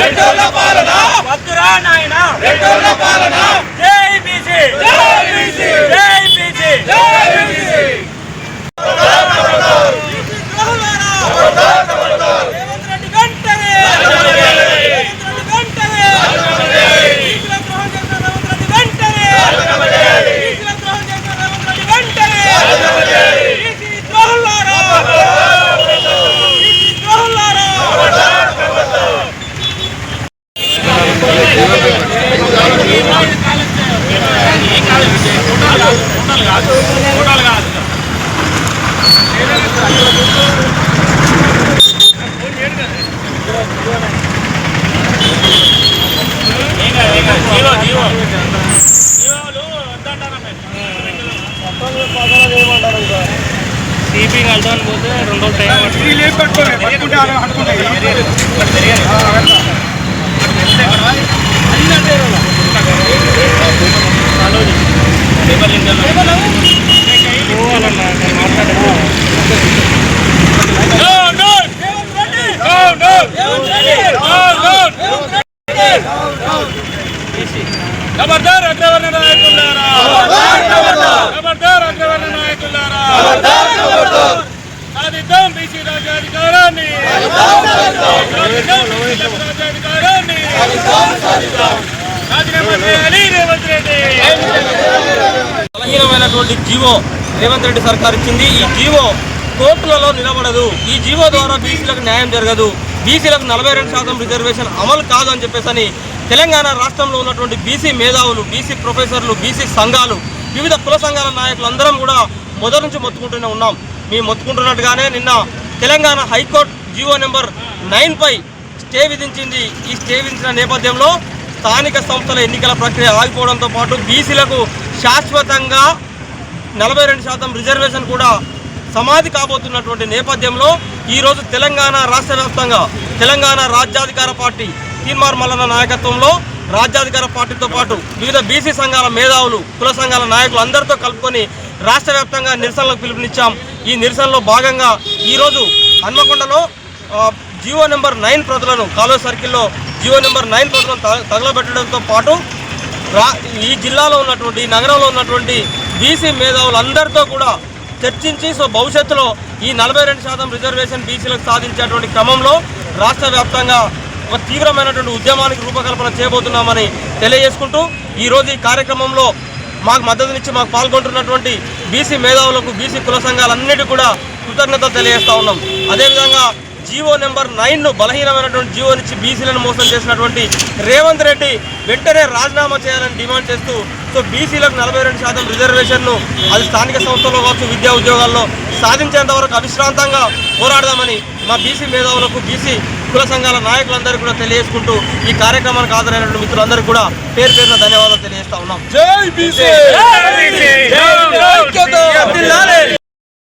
పాలన? వద్దురా నాయన. పాలన? టీపీ కలుద్దామని పోతే రెండు రోజులు టైం పడుతుంది ఖబర్దార్ అగ్రవర్ణ నాయకులారా ఖబర్దార్ అగ్రవర్ణ నాయకులారా సాధిద్దాం బీసీ రాజ్యాధికారాన్ని సాధిద్దాం బీసీ రాజ్యాధికారాన్ని రాజీనామా చేయాలి రేవంత్ రెడ్డి బలహీనమైనటువంటి జీవో రేవంత్ రెడ్డి సర్కార్ ఇచ్చింది. ఈ జీవో కోర్టులలో నిలబడదు. ఈ జీవో ద్వారా బీసీలకు న్యాయం జరగదు. బీసీలకు నలభై రెండు శాతం రిజర్వేషన్ అమలు కాదు అని చెప్పేసి తెలంగాణ రాష్ట్రంలో ఉన్నటువంటి బీసీ మేధావులు బీసీ ప్రొఫెసర్లు బీసీ సంఘాలు వివిధ కుల సంఘాల నాయకులందరం కూడా మొదటి నుంచి మొత్తుకుంటూనే ఉన్నాం. మేము మొత్తుకుంటున్నట్టుగానే నిన్న Telangana high court GO number nine పై స్టే విధించింది. ఈ స్టే విధించిన నేపథ్యంలో స్థానిక సంస్థల ఎన్నికల ప్రక్రియ ఆగిపోవడంతో పాటు బీసీలకు శాశ్వతంగా నలభై రెండు శాతం రిజర్వేషన్ కూడా సమాధి కాబోతున్నటువంటి నేపథ్యంలో ఈరోజు తెలంగాణ రాష్ట్ర వ్యాప్తంగా తెలంగాణ రాజ్యాధికార పార్టీ తీన్మార్ మల్లన్న నాయకత్వంలో రాజ్యాధికార పార్టీతో పాటు వివిధ బీసీ సంఘాల మేధావులు కుల సంఘాల నాయకులు అందరితో కలుపుకొని రాష్ట్ర వ్యాప్తంగా నిరసనలకు పిలుపునిచ్చాం. ఈ నిరసనలో భాగంగా ఈరోజు హన్మకొండలో జియో నెంబర్ నైన్ ప్రతులను కాలువ సర్కిల్లో జియో నెంబర్ నైన్ ప్రతులను త- తగలబెట్టడంతో పాటు రా ఈ జిల్లాలో ఉన్నటువంటి నగరంలో ఉన్నటువంటి బీసీ మేధావులందరితో కూడా చర్చించి సో భవిష్యత్తులో ఈ నలభై రెండు శాతం రిజర్వేషన్ బీసీలకు సాధించేటువంటి క్రమంలో రాష్ట్ర వ్యాప్తంగా ఒక తీవ్రమైనటువంటి ఉద్యమానికి రూపకల్పన చేయబోతున్నామని తెలియజేసుకుంటూ ఈరోజు ఈ కార్యక్రమంలో మాకు మద్దతునిచ్చి మాకు పాల్గొంటున్నటువంటి బీసీ మేధావులకు బీసీ కుల సంఘాలన్నిటి కూడా కృతజ్ఞతలు తెలియజేస్తూ ఉన్నాం. అదేవిధంగా జీవో నెంబర్ నైన్ను బలహీనమైనటువంటి జీవోనిచ్చి బీసీలను మోసం చేసినటువంటి రేవంత్ రెడ్డి వెంటనే రాజీనామా చేయాలని డిమాండ్ చేస్తూ సో బీసీలకు నలభై రెండు శాతం రిజర్వేషన్ను అది స్థానిక సంస్థల్లో కావచ్చు విద్యా ఉద్యోగాల్లో సాధించేంత వరకు అవిశ్రాంతంగా పోరాడదామని మా బీసీ మేధావులకు బీసీ కుల సంఘాల నాయకులందరికీ కూడా తెలియజేసుకుంటూ ఈ కార్యక్రమానికి హాజరైనటువంటి మిత్రులందరికీ కూడా పేరు పేరున ధన్యవాదాలు తెలియజేస్తా ఉన్నాం జై బీసీ